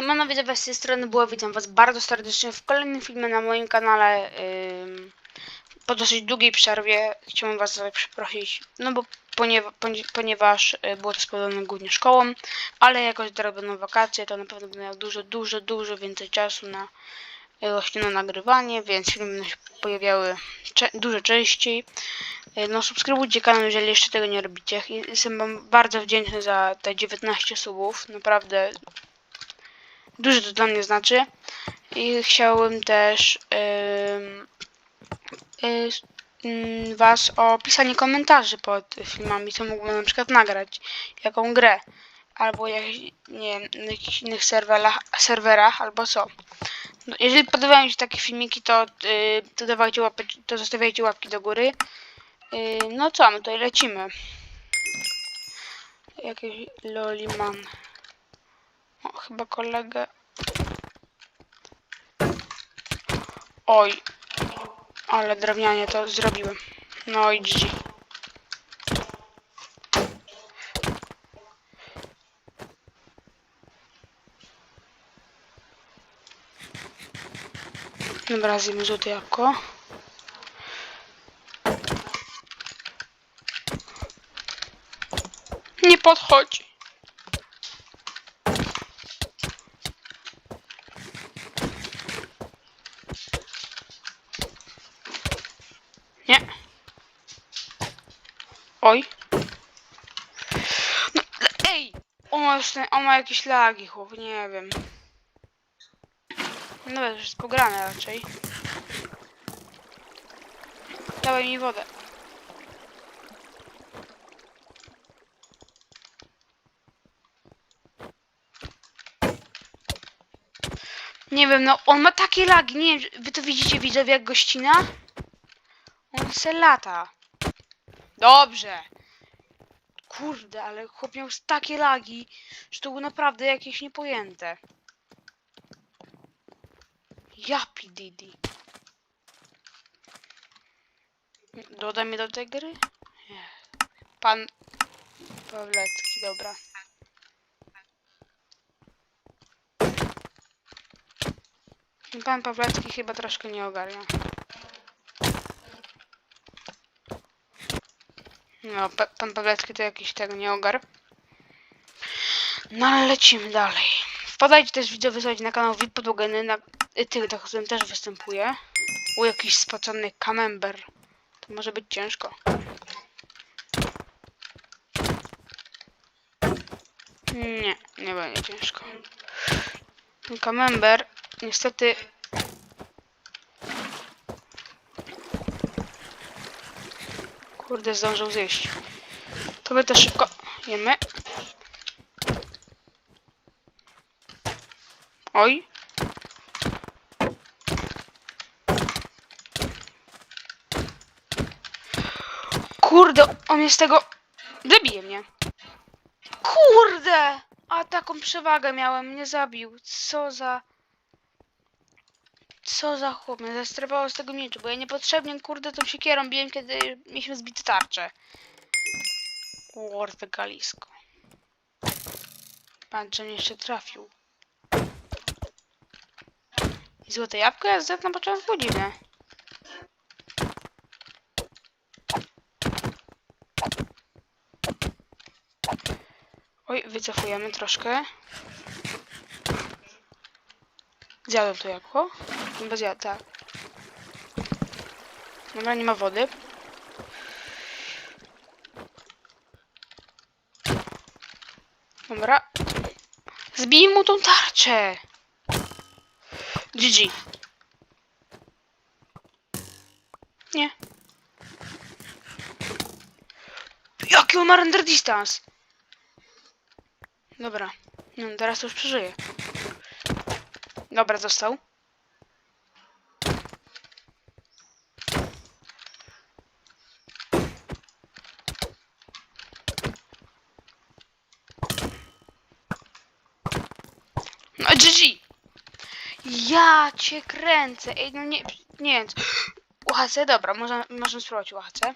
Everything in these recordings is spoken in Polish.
Siemano widzowie, z tej strony było, witam was bardzo serdecznie w kolejnym filmie na moim kanale. Ym, po dosyć długiej przerwie chciałbym was przeprosić, no bo poniewa ponie ponieważ y, było to spowodowane głównie szkołą, ale jakoś teraz będą wakacje, to na pewno będę miał dużo, dużo, dużo więcej czasu na y, właśnie na nagrywanie, więc filmy będą się pojawiały dużo częściej. Y, No subskrybujcie kanał, jeżeli jeszcze tego nie robicie. Jestem wam bardzo wdzięczny za te 19 subów, naprawdę Dużo to dla mnie znaczy. I chciałbym też ym, y, ym, Was o pisanie komentarzy pod filmami, co mógłbym na przykład nagrać, jaką grę, albo jak, nie wiem, na jakichś innych serwerach, serwerach albo co. No, jeżeli podobają się takie filmiki, to, y, to łapy, to zostawiajcie łapki do góry. Y, no co, my tutaj lecimy. Jakiś loliman. O, chyba kolegę. Oj, ale drewnianie to zrobiłem. No i GG. Dobra, zjemy złote jabłko. Nie podchodzi. Nie. Oj. No, ej! On ma, ten, on ma jakieś lagi, chłop, nie wiem. No to wszystko grane raczej. Dawaj mi wodę. Nie wiem, no on ma takie lagi, nie wiem, wy to widzicie widzowie jak gościna? On se lata. Dobrze. Kurde, ale chłop miał takie lagi, że to było naprawdę jakieś niepojęte. Japi Didi. Doda mnie do tej gry? Nie. Pan Pawlecki, dobra. Pan Pawlecki chyba troszkę nie ogarnia. No, pa pan Pawlecki to jakiś tego nie ogar. No ale lecimy dalej. Wpadajcie też widzowie słuchajcie, na kanał VIP Podłogeny, na tych, na którym też występuje. U jakiś spocony kamember. To może być ciężko. Nie, nie będzie ciężko. Kamember niestety Kurde, zdążył zjeść. To my to szybko jemy. Oj. Kurde, on jest tego... Zabije mnie. Kurde! A taką przewagę miałem, mnie zabił. Co za... Co za chłop, mnie z tego mieczu, bo ja niepotrzebnie, kurde, tą siekierą biłem, kiedy mieliśmy zbite tarcze. Kurde, galisko. Pan, że jeszcze trafił. I złote jabłko ja na początku dziwne. Oj, wycofujemy troszkę. Zjadłem to jabłko. Chyba zjadł, tak. Dobra, nie ma wody. Dobra. Zbij mu tą tarczę. GG. Nie. Jaki on ma render distance? Dobra. No, teraz już przeżyję. Dobra, został. No, GG! Ja cię kręcę. Ej, no nie, nie wiem. UHC, dobra, można, możemy spróbować UHC.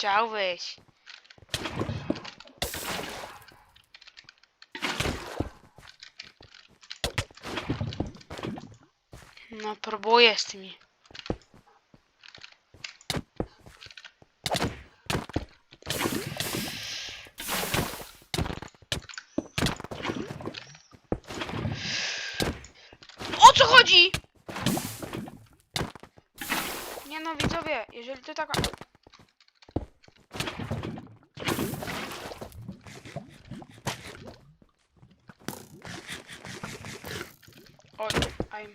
Chciałbyś. No, próbuję z tymi. O co chodzi? Nie no, widzowie, jeżeli to taka... Oj, I'm...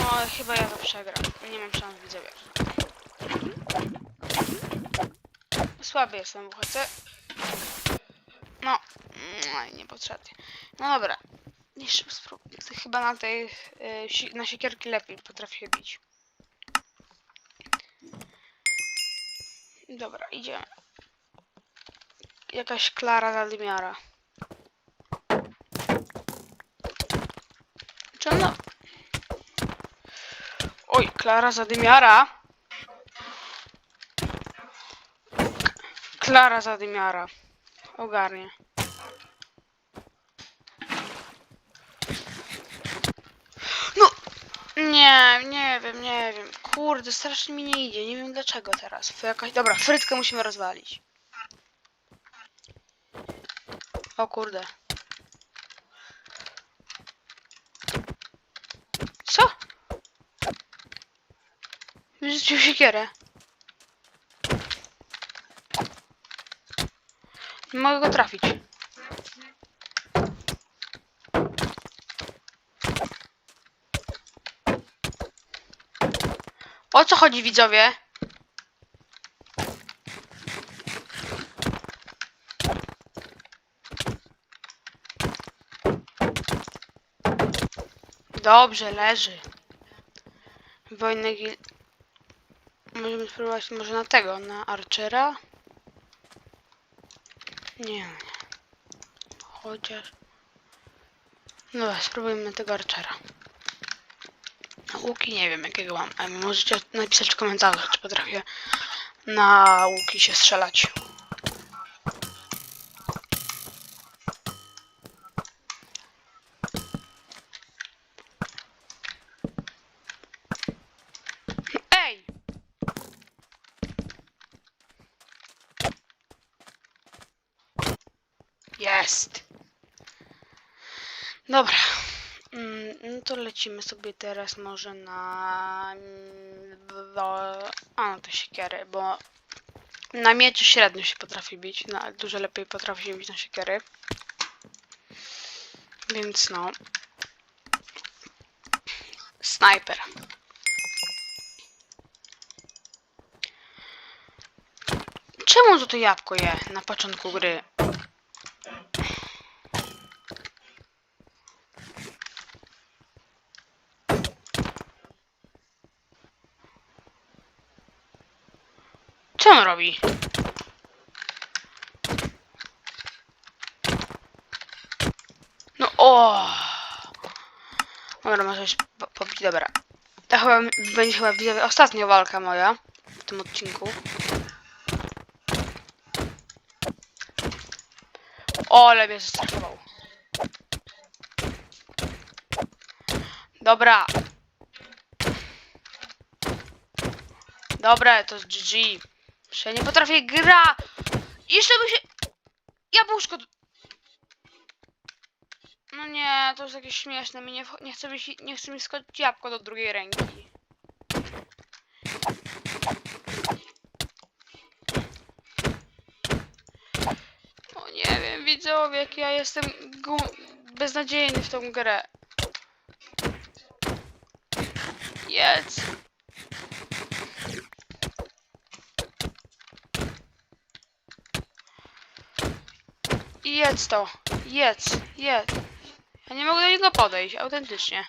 O, chyba ja to przegram. Nie mam szans, widzowie. Słaby jestem w uchodźce. Mm, niepotrzebnie. No dobra. Jeszcze spróbuję. Chyba na tej, y, na siekierki lepiej potrafię bić. Dobra, idziemy. Jakaś Klara Zadymiara. Czy ona... Oj, Klara Zadymiara. Klara Zadymiara. Ogarnie. Nie, nie wiem, nie wiem. Kurde, strasznie mi nie idzie. Nie wiem dlaczego teraz. Jakaś... Dobra, frytkę musimy rozwalić. O kurde. Co? Wyrzucił siekierę. Nie mogę go trafić. O co chodzi widzowie? Dobrze, leży. Wojny gil... Możemy spróbować może na tego, na Archera? Nie, nie. Chociaż... No spróbujmy tego Archera. Łuki nie wiem jakiego mam. Możecie napisać w komentarzach, czy potrafię na łuki się strzelać. Ej! Jest! Dobra. No to lecimy sobie teraz może na... do- A, no to siekiery, bo na mieczy średnio się potrafi bić, na, dużo lepiej potrafi się bić na siekiery. Więc no. Snajper. Czemu to jabłko je na początku gry? Co on robi? No o. Dobra, może po- pobić, dobra. To chyba będzie chyba widzowie ostatnia walka moja w tym odcinku. O, ale mnie zestresował. Dobra. Dobra, to jest GG. Że nie potrafię gra. Jeszcze by się... Jabłuszko... No nie, to jest jakieś śmieszne. Mi nie, nie, chce mi, nie chce mi skoczyć jabłko do drugiej ręki. O nie wiem, widzowie, jak ja jestem beznadziejny w tą grę. Jedz. Jedz to. Jedz. Jedz. Ja nie mogę do niego podejść, autentycznie.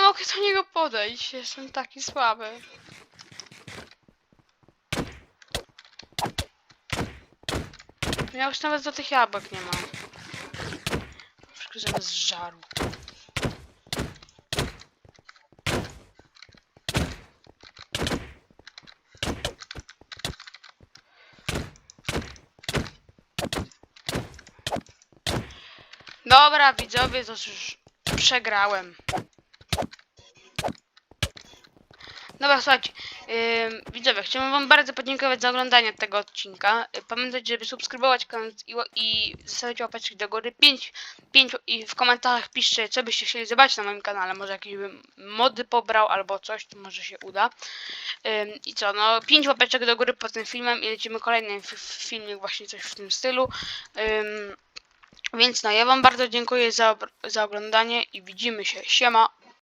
mogę do niego podejść, jestem taki słaby. Ja już nawet do tych jabłek nie mam. Wszystko zamiast Dobra, widzowie, to już przegrałem. Dobra, słuchajcie, ym, widzowie, chciałbym wam bardzo podziękować za oglądanie tego odcinka. Y, Pamiętajcie, żeby subskrybować kanał i, zostawiać łapeczki do góry. 5, 5 i w komentarzach piszcie, co byście chcieli zobaczyć na moim kanale. Może jakieś bym mody pobrał albo coś, to może się uda. Ym, I co, no 5 łapeczek do góry pod tym filmem i lecimy kolejny filmik właśnie coś w tym stylu. Ym, więc no, ja wam bardzo dziękuję za, za oglądanie i widzimy się. Siema!